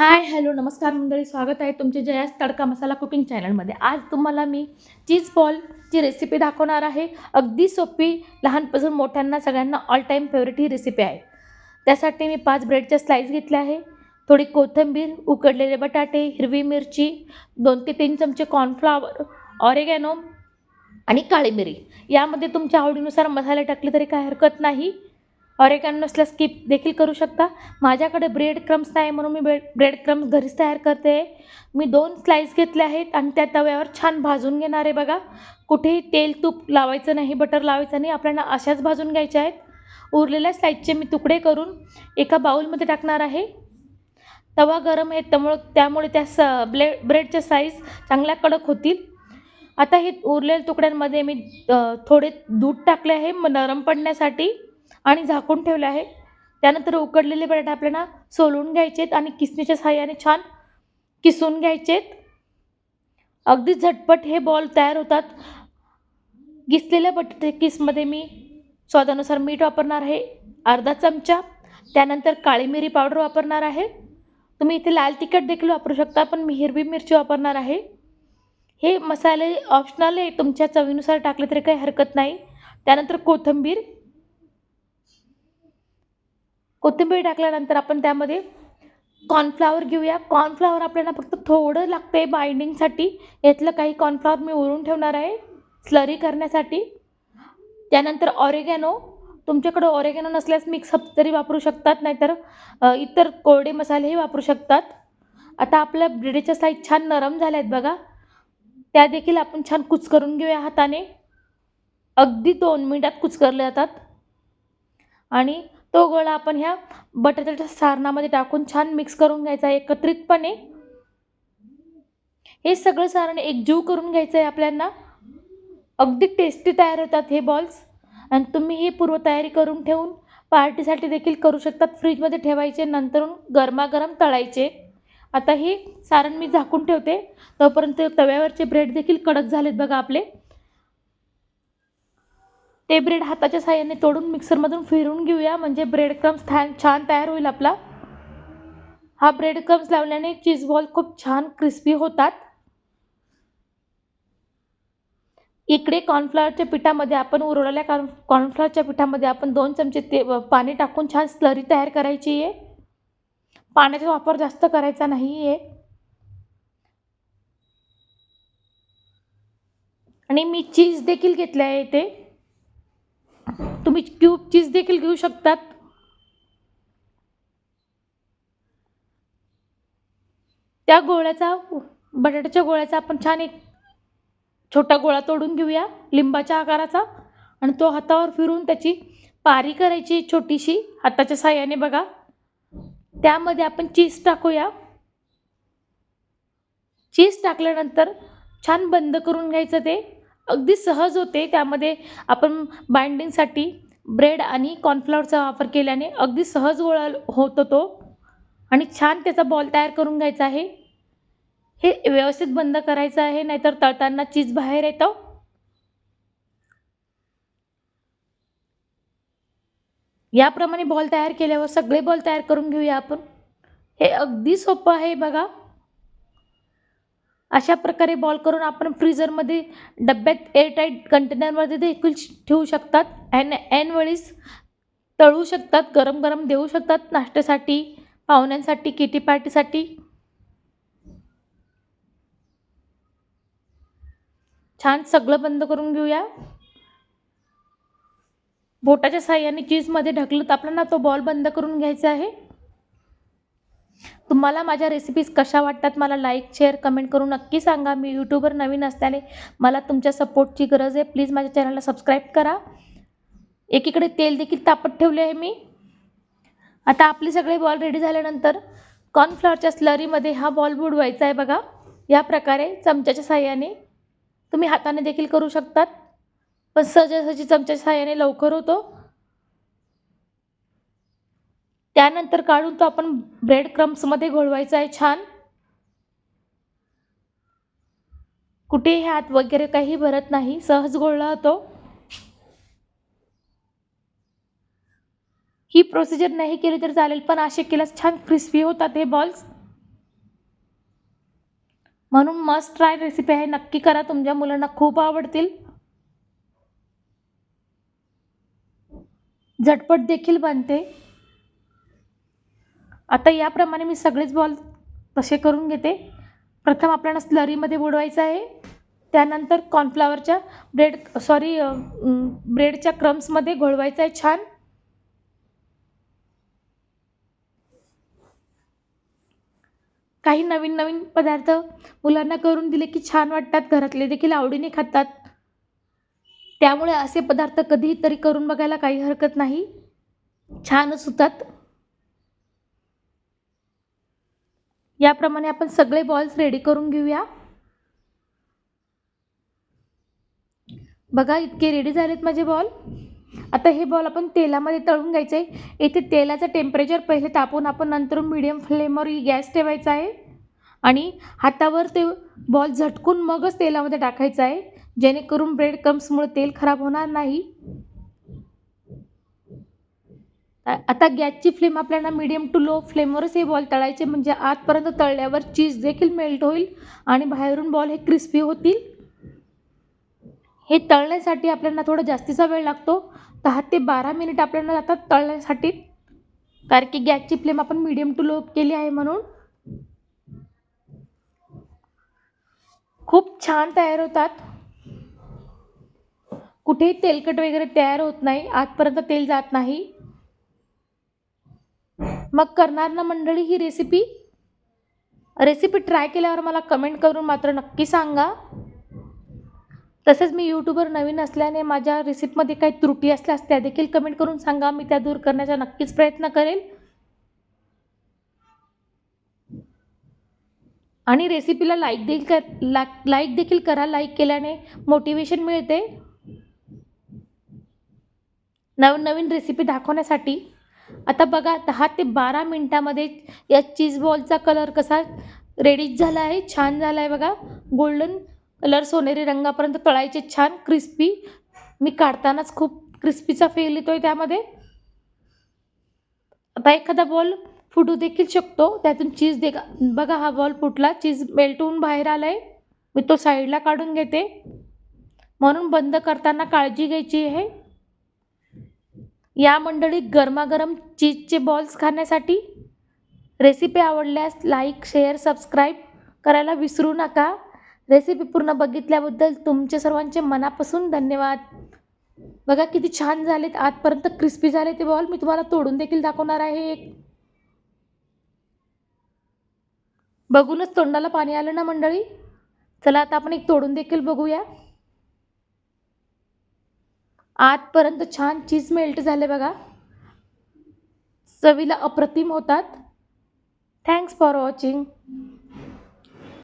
Hi hello नमस्कार मंडळी स्वागत आहे तुमचे जयास तडका मसाला कुकिंग चॅनलमध्ये. आज तुम्हाला मी चीज बॉलची रेसिपी दाखवणार आहे. अगदी सोपी लहानपासून मोठ्यांना सगळ्यांना ऑल टाईम फेवरेट ही रेसिपी आहे. त्यासाठी मी पाच ब्रेडच्या स्लाईस घेतल्या आहे. थोडी कोथिंबीर उकडलेले बटाटे हिरवी मिरची दोन ते तीन चमचे कॉर्नफ्लावर ऑरेगॅनो आणि काळी मिरी. यामध्ये तुमच्या आवडीनुसार मसाले टाकले तरी काही हरकत नाही. ऑरेगॅनो नसल्यास स्किप देखील करू शकता. माझ्याकडे ब्रेड क्रम्स नाही म्हणून मी ब्रेड ब्रेड क्रम्स घरीच तयार करते. मी दोन स्लाईस घेतले आहेत आणि त्या तव्यावर छान भाजून घेणार आहे बघा. कुठेही तेल तूप लावायचं नाही बटर लावायचं नाही. आपल्याला अशाच भाजून घ्यायच्या आहेत. उरलेल्या स्लाईसचे मी तुकडे करून एका बाऊलमध्ये टाकणार आहे. तवा गरम आहे त्यामुळं त्यामुळे त्या स ब्ले ब्रेडच्या साईज चांगल्या कडक होतील. आता हे उरलेल्या तुकड्यांमध्ये मी थोडे दूध टाकले आहे म नरम पडण्यासाठी. आणि झाकून ठेवले आहे. त्यानंतर उकडलेले बटाटे आपल्याला सोलून घ्यायचे आहेत आणि किसणीच्या सहाय्याने छान किसून घ्यायचे आहेत अगदी झटपट हे बॉल तयार होतात. किसलेल्या बटाटे किसमध्ये मी स्वादानुसार मीठ वापरणार आहे अर्धा चमचा. त्यानंतर काळी मिरी पावडर वापरणार आहे. तुम्ही इथे लाल तिखट देखील वापरू शकता पण मी हिरवी मिरची वापरणार आहे. हे मसाले ऑप्शनल आहे तुमच्या चवीनुसार टाकले तरी काही हरकत नाही. त्यानंतर कोथिंबीर. कोथिंबीर टाकल्यानंतर आपण त्यामध्ये कॉर्नफ्लावर घेऊया. कॉर्नफ्लावर आपल्याला फक्त थोडं लागतं आहे बाइंडिंगसाठी यातलं काही कॉर्नफ्लावर मी उरून ठेवणार आहे स्लरी करण्यासाठी. त्यानंतर ऑरेगॅनो तुमच्याकडं ऑरेगॅनो नसल्यास मिक्स हप तरी वापरू शकतात नाहीतर इतर कोरडे मसालेही वापरू शकतात. आता आपल्या ब्रेडच्या साईज छान नरम झाल्या आहेत बघा. त्या देखील आपण छान कुचकरून घेऊया हाताने. अगदी दोन मिनटात कुचकरले जातात. आणि तो गोळा आपण ह्या बटाट्याच्या सारणामध्ये टाकून छान मिक्स करून घ्यायचा आहे एकत्रितपणे. हे सगळं सारण एकजीव करून घ्यायचं आहे आपल्याला अगदी टेस्टी तयार होतात हे बॉल्स आणि तुम्ही ही पूर्वतयारी करून ठेवून पार्टीसाठी देखील करू शकतात. फ्रीजमध्ये ठेवायचे नंतरून गरमागरम तळायचे. आता हे सारण मी झाकून ठेवते. तोपर्यंत तव्यावरचे ब्रेड देखील कडक झालेत बघा आपले. ते ब्रेड हाताच्या साह्याने तोडून मिक्सरमधून फिरून घेऊया. म्हणजे ब्रेड क्रम्स छान छान तयार होईल आपला. हा ब्रेड क्रम्स लावल्याने चीज बॉल खूप छान क्रिस्पी होतात. इकडे कॉर्नफ्लॉवरच्या पिठामध्ये आपण उरवलेल्या कॉर्न कॉर्नफ्लॉवरच्या पिठामध्ये आपण दोन चमचे ते पाणी टाकून छान स्लरी तयार करायची आहे. पाण्याचा वापर जास्त करायचा नाही आहे आणि मी चीज देखील घेतले आहे इथे. तुम्ही क्यूब चीज देखील घेऊ शकतात. त्या गोळ्याचा बटाट्याच्या गोळ्याचा आपण छान एक छोटा गोळा तोडून घेऊया लिंबाच्या आकाराचा. आणि तो हातावर फिरून त्याची पारी करायची छोटीशी हाताच्या साह्याने बघा. त्यामध्ये आपण चीज टाकूया. चीज टाकल्यानंतर छान बंद करून घ्यायचं ते. अगदी सहज होते. त्यामध्ये आपण बाइंडिंगसाठी ब्रेड आणि कॉर्नफ्लॉवरचा वापर केल्याने अगदी सहज गोळा होतो तो आणि छान त्याचा बॉल तयार करून घ्यायचा आहे. हे व्यवस्थित बंद करायचं आहे नाहीतर तळताना चीज बाहेर येतं. याप्रमाणे बॉल तयार केल्यावर सगळे बॉल तयार करून घेऊया आपण. हे अगदी सोपं आहे बघा. अशा प्रकारे बॉल करून आपण फ्रीजरमध्ये डब्यात एअरटाईट कंटेनरमध्ये देखील ठेवू शकतात. ॲन ऐनवेळीस तळू शकतात गरम गरम देऊ शकतात नाश्त्यासाठी पाहुण्यांसाठी किटी पार्टीसाठी छान सगळं बंद करून घेऊया. बोटाच्या साह्याने चीजमध्ये ढकलत आपल्याला तो बॉल बंद करून घ्यायचा आहे. तुम्हाला माझ्या रेसिपीज कशा वाटतात मला लाईक शेअर कमेंट करून नक्की सांगा. मी यूट्यूबवर नवीन असल्याने मला तुमच्या सपोर्टची गरज आहे. प्लीज माझ्या चॅनलला सबस्क्राईब करा. एकीकडे तेल देखील तापत ठेवले आहे मी. आता आपले सगळे बॉल रेडी झाल्यानंतर कॉर्नफ्लॉवरच्या स्लरीमध्ये हा बॉल बुडवायचा आहे बघा. या प्रकारे चमच्याच्या साह्याने तुम्ही हाताने देखील करू शकतात. पण सहजासहजी चमच्याच्या साह्याने लवकर होतो. त्यानंतर काढून तो आपण ब्रेड क्रम्समध्ये घोळवायचा आहे छान. कुठेही हात वगैरे काही भरत नाही सहज घोळला होतो ही प्रोसिजर नाही केली तर चालेल पण असे केल्यास छान क्रिस्पी होतात हे बॉल्स म्हणून मस्ट ट्राय रेसिपी आहे नक्की करा तुमच्या मुलांना खूप आवडतील. झटपट देखील बनते. आता याप्रमाणे मी सगळेच बॉल तसे करून घेते. प्रथम आपल्याला स्लरीमध्ये बुडवायचं आहे. त्यानंतर कॉर्नफ्लावरच्या ब्रेड सॉरी ब्रेडच्या क्रम्समध्ये घोळवायचं आहे छान. काही नवीन नवीन पदार्थ मुलांना करून दिले की छान वाटतात. घरातले देखील आवडीने खातात. त्यामुळे असे पदार्थ कधीतरी करून बघायला काही हरकत नाही. छानच होतात. याप्रमाणे आपण सगळे बॉल्स रेडी करून घेऊया. बघा इतके रेडी झालेत माझे बॉल आता हे बॉल आपण तेलामध्ये तळून घ्यायचे. आहे तेलाचं टेम्परेचर पहिले तापून आपण नंतर मीडियम फ्लेमवर गॅस ठेवायचा आहे. आणि हातावर ते बॉल झटकून मगच तेलामध्ये टाकायचा आहे. जेणेकरून ब्रेड क्रम्समुळे तेल खराब होणार नाही. आता गॅसची फ्लेम आपल्याला मीडियम टू लो फ्लेमवरच हे बॉल तळायचे. म्हणजे आतपर्यंत तळल्यावर चीज देखील मेल्ट होईल आणि बाहेरून बॉल हे क्रिस्पी होतील. हे तळण्यासाठी आपल्याला थोडा जास्तीचा वेळ लागतो. दहा ते बारा मिनिट आपल्याला जातात तळण्यासाठी. कारण की गॅसची फ्लेम आपण मीडियम टू लो केली आहे म्हणून. खूप छान तयार होतात. कुठेही तेलकट वगैरे तयार होत नाही. आतपर्यंत तेल जात नाही. मग करणार ना मंडळी ही रेसिपी रेसिपी ट्राय केल्यावर मला कमेंट करून मात्र नक्की सांगा. तसेच मी यूट्यूबवर नवीन असल्याने माझ्या रेसिपीमध्ये काही त्रुटी असल्यास त्या देखील कमेंट करून सांगा. मी त्या दूर करण्याचा नक्कीच प्रयत्न करेल. आणि रेसिपीला लाईक देखील कर ला लाईक देखील करा. लाईक केल्याने मोटिवेशन मिळते. नवीन नवीन रेसिपी दाखवण्यासाठी. आता बघा दहा ते बारा मिनटामध्ये या चीज बॉलचा कलर कसा रेडीच झाला आहे छान झाला आहे बघा. गोल्डन कलर सोनेरी रंगापर्यंत तळायचे छान क्रिस्पी मी काढतानाच खूप क्रिस्पीचा फेल येतो आहे त्यामध्ये. आता एखादा बॉल फुटू देखील शकतो. त्यातून चीज दे बघा हा बॉल फुटला चीज मेल्ट बाहेर आला आहे मी तो साईडला काढून घेते. म्हणून बंद करताना काळजी घ्यायची आहे. या मंडळीत गरमागरम चीजचे बॉल्स खाण्यासाठी रेसिपी आवडल्यास लाईक शेअर सबस्क्राईब करायला विसरू नका. रेसिपी पूर्ण बघितल्याबद्दल तुमचे सर्वांचे मनापासून धन्यवाद. बघा किती छान झालेत. आजपर्यंत क्रिस्पी झाले ते बॉल मी तुम्हाला तोडून देखील दाखवणार आहे एक. बघूनच तोंडाला पाणी आलं ना मंडळी? चला आता आपण एक तोडून देखील बघूया. आतपर्यंत छान चीज मेल्ट झाले बघा. चवीला अप्रतिम होतात. Thanks for watching